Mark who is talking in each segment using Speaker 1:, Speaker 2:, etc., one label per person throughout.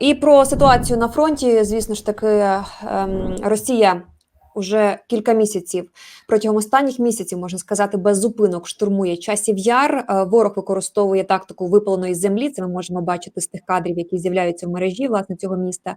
Speaker 1: І про ситуацію на фронті, звісно ж таки, ем, Росія уже кілька місяців протягом останніх місяців можна сказати без зупинок штурмує часів яр. Е, Ворог використовує тактику випаленої землі. Це ми можемо бачити з тих кадрів, які з'являються в мережі власне цього міста.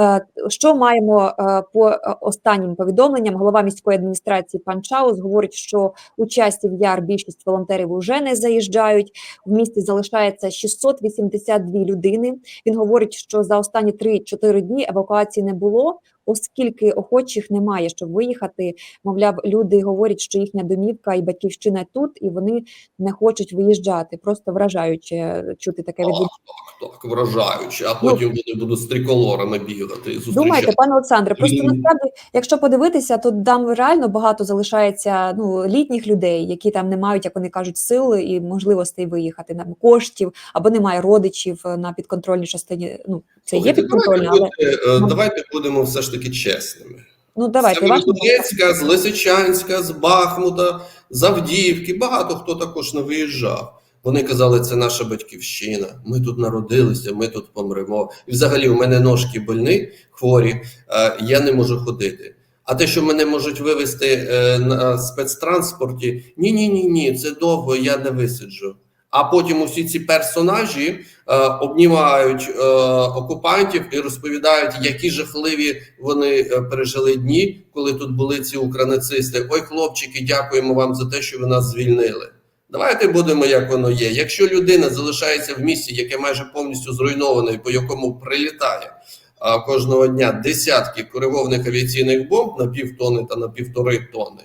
Speaker 1: Е, Що маємо е, по останнім повідомленням? Голова міської адміністрації пан Чаус говорить, що у часів яр більшість волонтерів вже не заїжджають. В місті залишається 682 людини. Він говорить, що за останні 3-4 дні евакуації не було, оскільки охочих немає, щоб виїхати. Мовляв, люди говорять, що їхня домівка і батьківщина тут, і вони не хочуть виїжджати. Просто вражаюче чути таке від.
Speaker 2: Так, так, вражаюче, а
Speaker 1: Ну,
Speaker 2: потім вони будуть з триколорами бігати і зустрічати.
Speaker 1: Думайте, пане Олександре, просто насправді, якщо подивитися, то там реально багато залишається ну літніх людей, які там не мають, як вони кажуть, сили і можливостей виїхати нам коштів або немає родичів е, на підконтрольній частині. Ну це є
Speaker 2: Слухайте,
Speaker 1: підконтрольно,
Speaker 2: давайте,
Speaker 1: але
Speaker 2: е,
Speaker 1: Ну.
Speaker 2: давайте будемо все ж таки чесними.
Speaker 1: ну давайте ваш
Speaker 2: Донецька, з Лисичанська, з Бахмута, з Авдіївки. Багато хто також не виїжджав. Вони казали, це наша батьківщина. Ми тут народилися, ми тут помремо. І взагалі, у мене ножки больні, хворі, е, я не можу ходити. А те, що мене можуть вивезти е, на спецтранспорті, ні, ні, ні, ні, це довго, я не висиджу. А потім усі ці персонажі е, обнімають е, окупантів і розповідають, які жахливі вони е, пережили дні, коли тут були ці укранацисти. Ой, хлопчики, дякуємо вам за те, що ви нас звільнили. Давайте будемо як воно є. Якщо людина залишається в місті, яке майже повністю зруйноване, по якому прилітає а, кожного дня десятки коригованих авіаційних бомб на півтони та на півтори тони,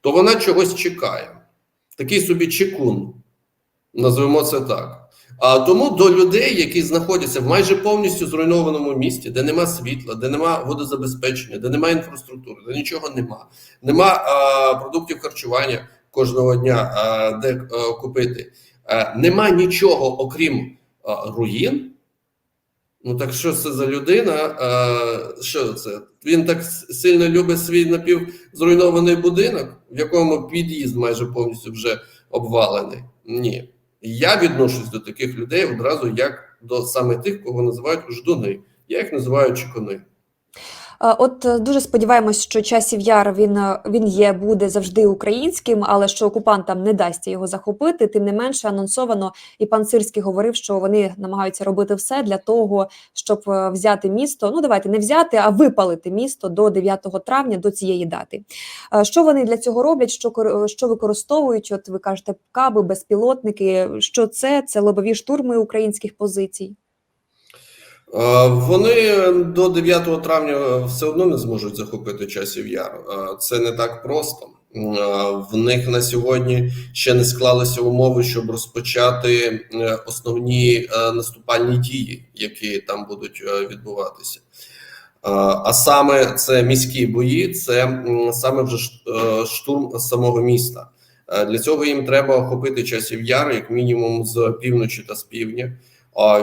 Speaker 2: то вона чогось чекає. Такий собі чекун, назвемо це так. А тому до людей, які знаходяться в майже повністю зруйнованому місті, де нема світла, де нема водозабезпечення, де нема інфраструктури, де нічого нема, нема а, продуктів харчування кожного дня, а, де а, купити, а, нема нічого окрім а, руїн. Ну так що це за людина? А, що це? Він так сильно любить свій напівзруйнований будинок, в якому під'їзд майже повністю вже обвалений. Ні. Я відношусь до таких людей одразу як до саме тих, кого називають ждуни. Я їх називаю чекуни.
Speaker 1: Е, От е, дуже сподіваємось, що часів яр він, е, він є, буде завжди українським, але що окупантам не дасться його захопити. Тим не менше, анонсовано, і пан Сирський говорив, що вони намагаються робити все для того, щоб взяти місто. Ну давайте не взяти, а випалити місто до 9 травня, до цієї дати. Що вони для цього роблять? Що що використовують? От ви кажете, каби, безпілотники. Що це? Це лобові штурми українських позицій.
Speaker 2: Е, Вони до 9 травня все одно не зможуть захопити часів яр. Е, Це не так просто. Е, В них на сьогодні ще не склалися умови, щоб розпочати основні наступальні дії, які там будуть відбуватися. А саме це міські бої, це саме вже штурм самого міста. Для цього їм треба охопити часів яр, як мінімум з півночі та з півдня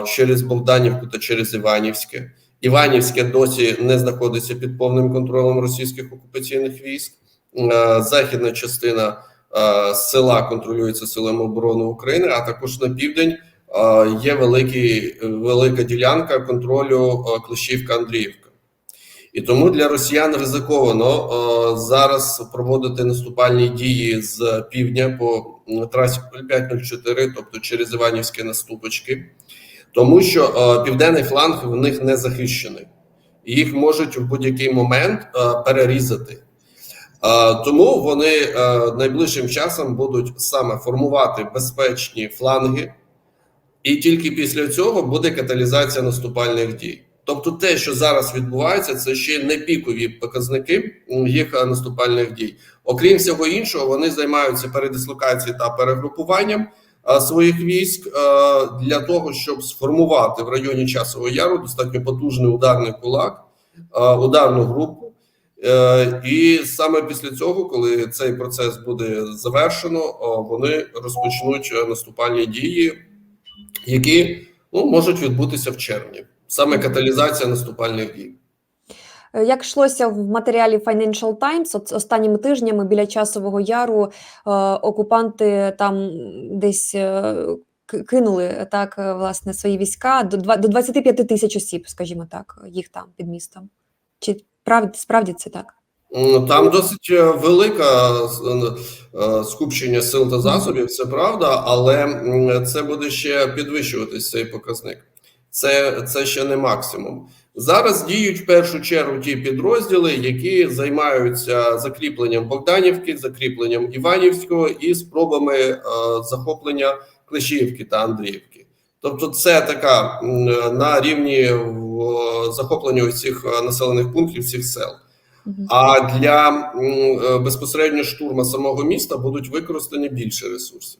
Speaker 2: через Богданівку та через Іванівське. Іванівське досі не знаходиться під повним контролем російських окупаційних військ. Е, Західна частина е, села контролюється силами оборони України, а також на південь е, є великий, велика ділянка контролю Клещівка-Андріївка. І тому для росіян ризиковано зараз проводити наступальні дії з півдня по трасі 504, тобто через Іванівське наступочки, тому що е, південний фланг в них не захищений, їх можуть в будь-який момент е, перерізати. Е, Тому вони е, найближчим часом будуть саме формувати безпечні фланги, і тільки після цього буде каталізація наступальних дій. Тобто, те, що зараз відбувається, це ще не пікові показники їх е, наступальних дій. Окрім всього іншого, вони займаються передислокацією та перегрупуванням своїх військ е, для того, щоб сформувати в районі часового яру достатньо потужний ударний кулак, е, ударну групу. Е, І саме після цього, коли цей процес буде завершено, вони розпочнуть е, наступальні дії, які ну, можуть відбутися в червні. Саме каталізація наступальних дій.
Speaker 1: Е, Як йшлося в матеріалі Financial Times, останніми тижнями біля часового яру е, окупанти там десь е, кинули так власне свої війська до два- до 25 тисяч осіб, скажімо так, їх там під містом. Чи правді справді це так?
Speaker 2: Там досить велика скупчення сил та засобів, це правда, але це буде ще підвищуватись цей показник. Це, це ще не максимум. Зараз діють в першу чергу ті підрозділи, які займаються закріпленням Богданівки, закріпленням Іванівського і спробами е, захоплення Клещіївки та Андріївки. Тобто, це така на рівні в, захоплення усіх е, населених пунктів, всіх сел. А для е, безпосередньо штурму самого міста будуть використані більше ресурсів.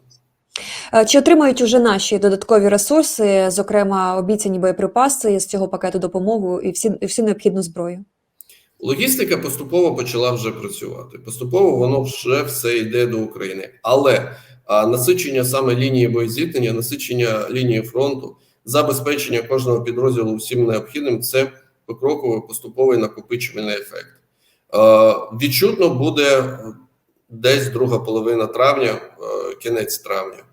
Speaker 1: Е, Чи отримають уже наші додаткові ресурси, зокрема обіцяні боєприпаси з цього пакету допомоги і всі, і всю необхідну зброю?
Speaker 2: Логістика поступово почала вже працювати. Поступово воно вже все йде до України. Але а, насичення саме лінії боєзіткнення, насичення лінії фронту, забезпечення кожного підрозділу всім необхідним це покроковий поступовий накопичувальний ефект. Е, відчутно буде десь друга половина травня, е, кінець травня.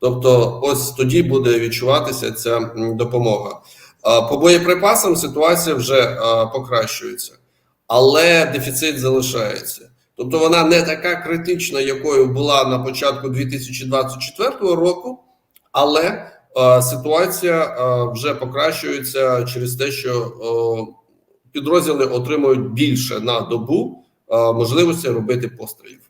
Speaker 2: Тобто, ось тоді буде відчуватися ця допомога. По боєприпасам ситуація вже покращується, але дефіцит залишається. Тобто вона не така критична, якою була на початку 2024 року, але ситуація вже покращується через те, що підрозділи отримують більше на добу можливості робити пострілів.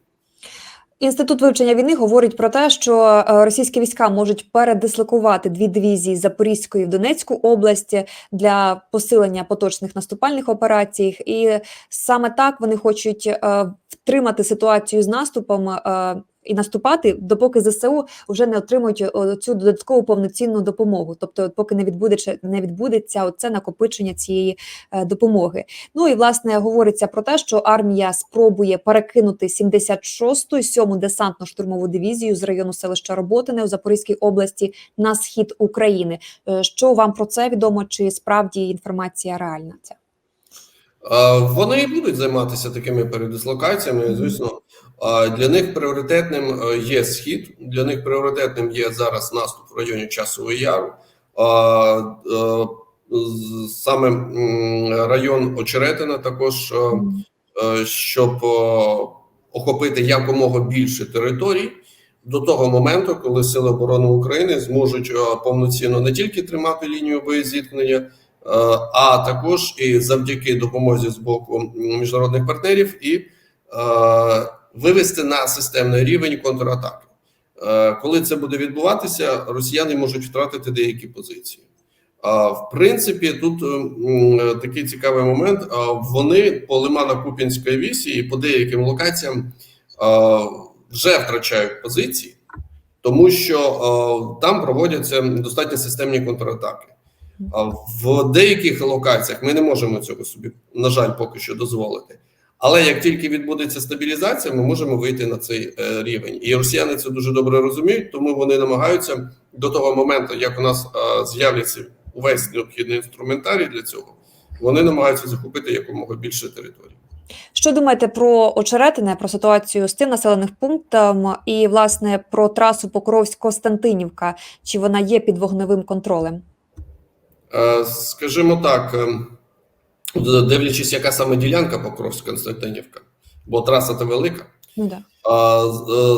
Speaker 1: Інститут вивчення війни говорить про те, що е, російські війська можуть передислокувати дві дивізії Запорізької в Донецьку область для посилення поточних наступальних операцій, і саме так вони хочуть е, втримати ситуацію з наступом. Е, І наступати, допоки ЗСУ вже не отримують цю додаткову повноцінну допомогу, тобто, поки не відбудеться, не відбудеться оце накопичення цієї е, допомоги. Ну і власне говориться про те, що армія спробує перекинути 76-ту і 7-му десантно-штурмову дивізію з району селища Роботине у Запорізькій області на схід України. Е, Що вам про це відомо? Чи справді інформація реальна? Ця?
Speaker 2: Вони і будуть займатися такими передислокаціями. Звісно, для них пріоритетним е, є схід, для них пріоритетним є зараз наступ в районі Часового Яру. Е, Саме район Очеретина також, е, щоб охопити якомога більше територій до того моменту, коли Сили оборони України зможуть повноцінно не тільки тримати лінію боєзіткнення, а також і завдяки допомозі з боку міжнародних партнерів і е, вивести на системний рівень контратаки. Е, Коли це буде відбуватися, росіяни можуть втратити деякі позиції. В принципі, тут такий цікавий момент. Вони по Лимано-Купінської вісі і по деяким локаціям вже втрачають позиції, тому що там проводяться достатньо системні контратаки. В деяких локаціях ми не можемо цього собі, на жаль, поки що дозволити. Але як тільки відбудеться стабілізація, ми можемо вийти на цей е, рівень. І росіяни це дуже добре розуміють, тому вони намагаються до того моменту, як у нас е, з'являться увесь необхідний інструментарій для цього, вони намагаються захопити якомога більше територій.
Speaker 1: Що думаєте про очеретине, про ситуацію з тим населеним пунктом і власне про трасу Покровськ-Костянтинівка? Чи вона є під вогневим контролем?
Speaker 2: Е, Скажімо так, е, дивлячись, яка саме ділянка Покровськ-Константинівка, бо траса та велика.
Speaker 1: Да.
Speaker 2: Е,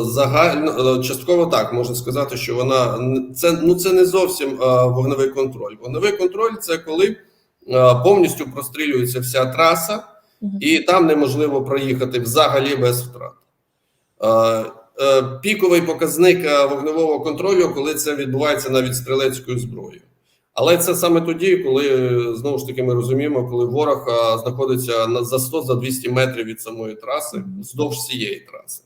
Speaker 2: загально частково так можна сказати, що вона це ну це не зовсім вогневий контроль. Вогневий контроль це коли повністю прострілюється вся траса,
Speaker 1: Мгм.
Speaker 2: і там неможливо проїхати взагалі без втрат. Піковий показник вогневого контролю, коли це відбувається навіть стрілецькою зброєю. Але це саме тоді, коли знову ж таки ми розуміємо, коли ворог знаходиться на за 100 за 200 метрів від самої траси, вздовж всієї траси.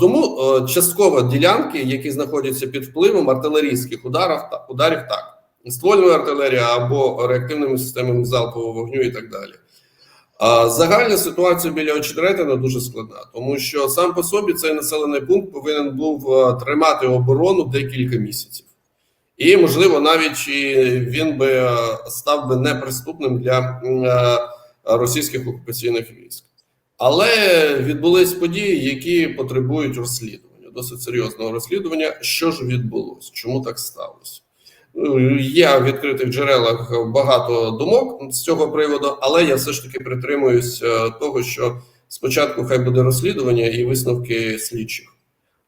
Speaker 2: Тому е, частково ділянки, які знаходяться під впливом артилерійських ударів, та ударів так, ствольної артилерії або реактивними системами залпового вогню і так далі. Загальна ситуація біля Очеретина дуже складна, тому що сам по собі цей населений пункт повинен був е, тримати оборону декілька місяців. І, можливо, навіть він би е, став би неприступним для е, російських окупаційних військ. Але відбулись події, які потребують розслідування. досить серйозного розслідування. Що ж відбулося? Чому так сталося? Ну, Є в відкритих джерелах багато думок з цього приводу, але я все ж таки притримуюсь е, того, що спочатку хай буде розслідування і висновки слідчих,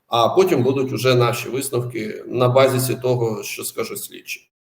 Speaker 2: а потім будуть уже наші висновки на базі того, що скаже слідчі.